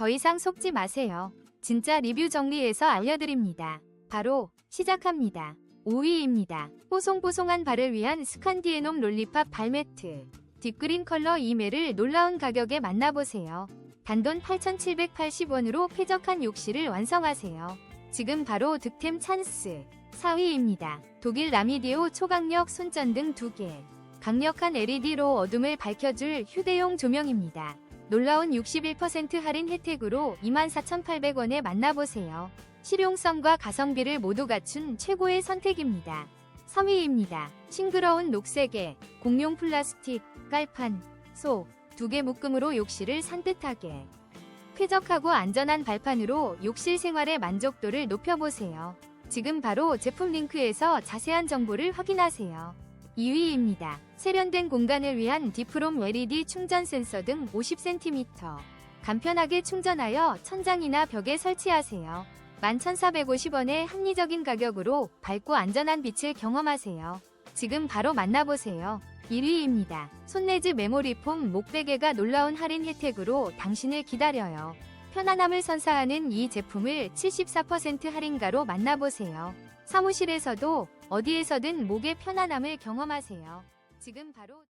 더 이상 속지 마세요. 진짜 리뷰 정리해서 알려드립니다. 바로 시작합니다. 5위입니다. 뽀송뽀송한 발을 위한 스칸디에놈 롤리팝 발매트. 딥그린 컬러 이메를 놀라운 가격에 만나보세요. 단돈 8,780원으로 쾌적한 욕실을 완성하세요. 지금 바로 득템 찬스. 4위입니다. 독일 라미디오 초강력 손전등 2개. 강력한 LED로 어둠을 밝혀줄 휴대용 조명입니다. 놀라운 61% 할인 혜택으로 24,800원에 만나보세요. 실용성과 가성비를 모두 갖춘 최고의 선택입니다. 3위입니다. 싱그러운 녹색의 공룡 플라스틱, 깔판, 소, 두 개 묶음으로 욕실을 산뜻하게. 쾌적하고 안전한 발판으로 욕실 생활의 만족도를 높여보세요. 지금 바로 제품 링크에서 자세한 정보를 확인하세요. 2위입니다. 세련된 공간을 위한 디프롬 LED 충전 센서 등 50cm. 간편하게 충전하여 천장이나 벽에 설치하세요. 11,450원의 합리적인 가격으로 밝고 안전한 빛을 경험하세요. 지금 바로 만나보세요. 1위입니다. 손레즈 메모리 폼 목베개가 놀라운 할인 혜택으로 당신을 기다려요. 편안함을 선사하는 이 제품을 74% 할인가로 만나보세요. 사무실에서도 어디에서든 목의 편안함을 경험하세요. 지금 바로